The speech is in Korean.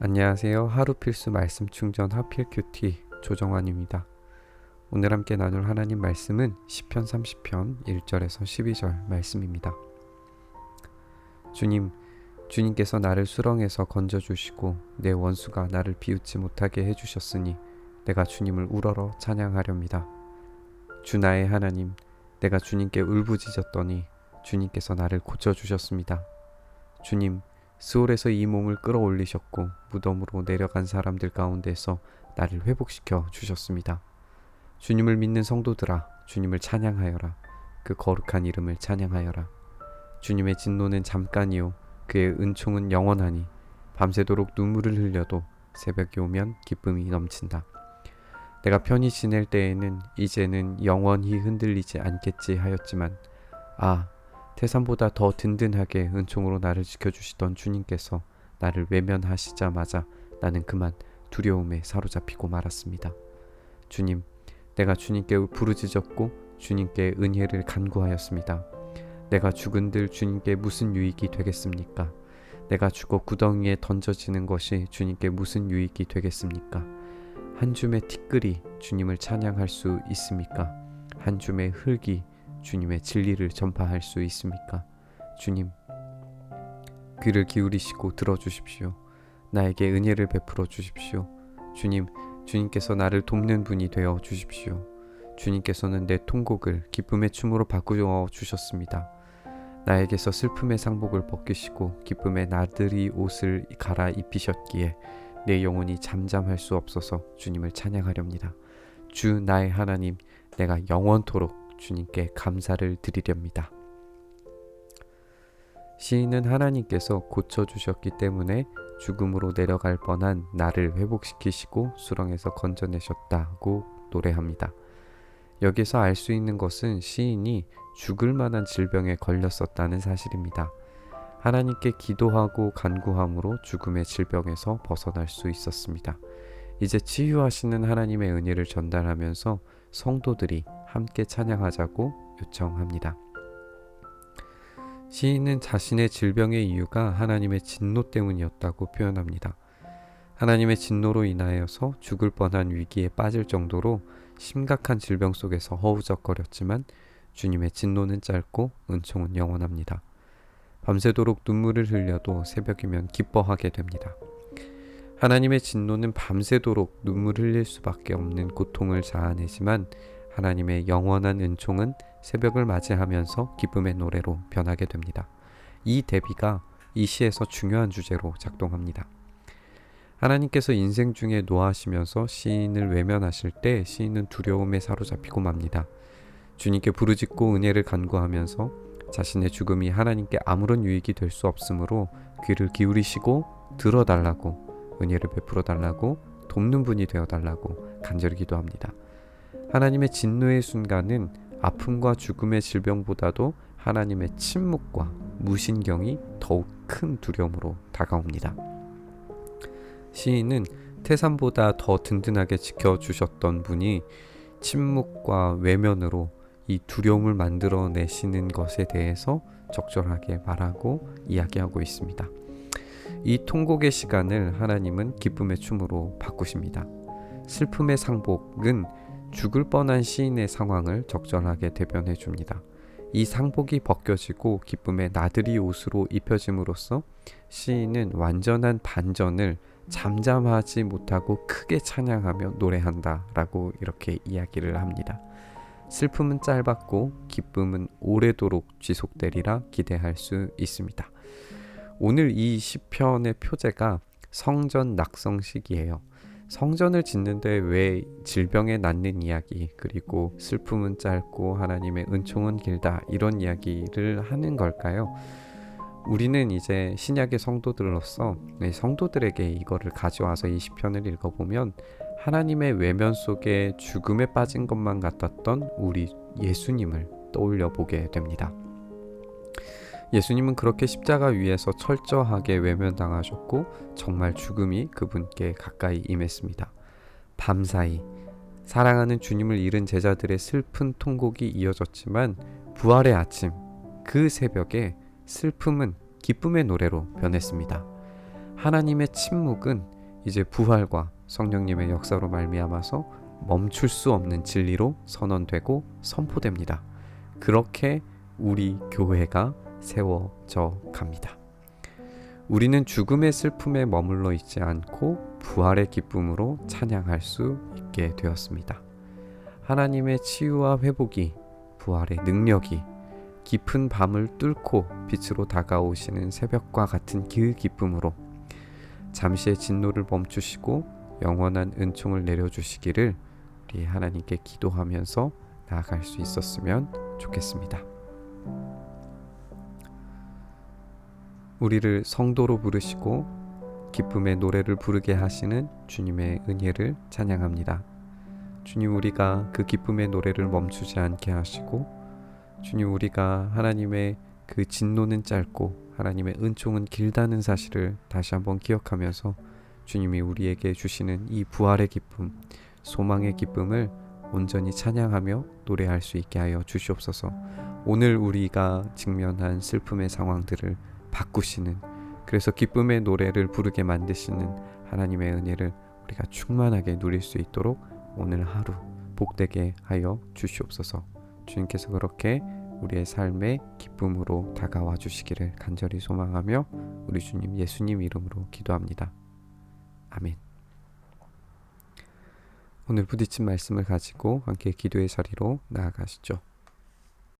안녕하세요. 하루 필수 말씀 충전 하필 큐티 조정환입니다. 오늘 함께 나눌 하나님 말씀은 시편 30편 1절에서 12절 말씀입니다. 주님, 주님께서 나를 수렁에서 건져 주시고 내 원수가 나를 비웃지 못하게 해 주셨으니 내가 주님을 우러러 찬양하렵니다. 주 나의 하나님, 내가 주님께 울부짖었더니 주님께서 나를 고쳐 주셨습니다. 주님, 스올에서 이 몸을 끌어올리셨고 무덤으로 내려간 사람들 가운데서 나를 회복시켜 주셨습니다. 주님을 믿는 성도들아, 주님을 찬양하여라. 그 거룩한 이름을 찬양하여라. 주님의 진노는 잠깐이요, 그의 은총은 영원하니 밤새도록 눈물을 흘려도 새벽이 오면 기쁨이 넘친다. 내가 편히 지낼 때에는 이제는 영원히 흔들리지 않겠지 하였지만 아 태산보다 더 든든하게 은총으로 나를 지켜주시던 주님께서 나를 외면하시자마자 나는 그만 두려움에 사로잡히고 말았습니다. 주님, 내가 주님께 부르짖었고 주님께 은혜를 간구하였습니다. 내가 죽은들 주님께 무슨 유익이 되겠습니까? 내가 죽어 구덩이에 던져지는 것이 주님께 무슨 유익이 되겠습니까? 한 줌의 티끌이 주님을 찬양할 수 있습니까? 한 줌의 흙이 주님의 진리를 전파할 수 있습니까? 주님, 귀를 기울이시고 들어주십시오. 나에게 은혜를 베풀어 주십시오. 주님, 주님께서 나를 돕는 분이 되어 주십시오. 주님께서는 내 통곡을 기쁨의 춤으로 바꾸어 주셨습니다. 나에게서 슬픔의 상복을 벗기시고 기쁨의 나들이 옷을 갈아 입히셨기에 내 영혼이 잠잠할 수 없어서 주님을 찬양하렵니다. 주 나의 하나님, 내가 영원토록 주님께 감사를 드리렵니다. 시인은 하나님께서 고쳐주셨기 때문에 죽음으로 내려갈 뻔한 나를 회복시키시고 수렁에서 건져내셨다고 노래합니다. 여기서 알 수 있는 것은 시인이 죽을 만한 질병에 걸렸었다는 사실입니다. 하나님께 기도하고 간구함으로 죽음의 질병에서 벗어날 수 있었습니다. 이제 치유하시는 하나님의 은혜를 전달하면서 성도들이 함께 찬양하자고 요청합니다. 시인은 자신의 질병의 이유가 하나님의 진노 때문이었다고 표현합니다. 하나님의 진노로 인하여서 죽을 뻔한 위기에 빠질 정도로 심각한 질병 속에서 허우적거렸지만 주님의 진노는 짧고 은총은 영원합니다. 밤새도록 눈물을 흘려도 새벽이면 기뻐하게 됩니다. 하나님의 진노는 밤새도록 눈물 흘릴 수밖에 없는 고통을 자아내지만 하나님의 영원한 은총은 새벽을 맞이하면서 기쁨의 노래로 변하게 됩니다. 이 대비가 이 시에서 중요한 주제로 작동합니다. 하나님께서 인생 중에 노하시면서 시인을 외면하실 때 시인은 두려움에 사로잡히고 맙니다. 주님께 부르짖고 은혜를 간구하면서 자신의 죽음이 하나님께 아무런 유익이 될 수 없으므로 귀를 기울이시고 들어달라고 은혜를 베풀어 달라고 돕는 분이 되어 달라고 간절히 기도합니다. 하나님의 진노의 순간은 아픔과 죽음의 질병보다도 하나님의 침묵과 무신경이 더욱 큰 두려움으로 다가옵니다. 시인은 태산보다 더 든든하게 지켜주셨던 분이 침묵과 외면으로 이 두려움을 만들어 내시는 것에 대해서 적절하게 말하고 이야기하고 있습니다. 이 통곡의 시간을 하나님은 기쁨의 춤으로 바꾸십니다. 슬픔의 상복은 죽을 뻔한 시인의 상황을 적절하게 대변해 줍니다. 이 상복이 벗겨지고 기쁨의 나들이 옷으로 입혀짐으로써 시인은 완전한 반전을 잠잠하지 못하고 크게 찬양하며 노래한다 라고 이렇게 이야기를 합니다. 슬픔은 짧았고 기쁨은 오래도록 지속되리라 기대할 수 있습니다. 오늘 이 시편의 표제가 성전 낙성식이에요. 성전을 짓는데 왜 질병에 낫는 이야기 그리고 슬픔은 짧고 하나님의 은총은 길다 이런 이야기를 하는 걸까요? 우리는 이제 신약의 성도들로서 성도들에게 이거를 가져와서 이 시편을 읽어보면 하나님의 외면 속에 죽음에 빠진 것만 같았던 우리 예수님을 떠올려 보게 됩니다. 예수님은 그렇게 십자가 위에서 철저하게 외면당하셨고 정말 죽음이 그분께 가까이 임했습니다. 밤사이 사랑하는 주님을 잃은 제자들의 슬픈 통곡이 이어졌지만 부활의 아침 그 새벽에 슬픔은 기쁨의 노래로 변했습니다. 하나님의 침묵은 이제 부활과 성령님의 역사로 말미암아서 멈출 수 없는 진리로 선언되고 선포됩니다. 그렇게 우리 교회가 세워져 갑니다. 우리는 죽음의 슬픔에 머물러 있지 않고 부활의 기쁨으로 찬양할 수 있게 되었습니다. 하나님의 치유와 회복이 부활의 능력이 깊은 밤을 뚫고 빛으로 다가오시는 새벽과 같은 그 기쁨으로 잠시의 진노를 멈추시고 영원한 은총을 내려주시기를 우리 하나님께 기도하면서 나아갈 수 있었으면 좋겠습니다. 우리를 성도로 부르시고 기쁨의 노래를 부르게 하시는 주님의 은혜를 찬양합니다. 주님 우리가 그 기쁨의 노래를 멈추지 않게 하시고 주님 우리가 하나님의 그 진노는 짧고 하나님의 은총은 길다는 사실을 다시 한번 기억하면서 주님이 우리에게 주시는 이 부활의 기쁨, 소망의 기쁨을 온전히 찬양하며 노래할 수 있게 하여 주시옵소서. 오늘 우리가 직면한 슬픔의 상황들을 바꾸시는 그래서 기쁨의 노래를 부르게 만드시는 하나님의 은혜를 우리가 충만하게 누릴 수 있도록 오늘 하루 복되게 하여 주시옵소서. 주님께서 그렇게 우리의 삶의 기쁨으로 다가와 주시기를 간절히 소망하며 우리 주님 예수님 이름으로 기도합니다. 아멘. 오늘 부딪힌 말씀을 가지고 함께 기도의 자리로 나아가시죠.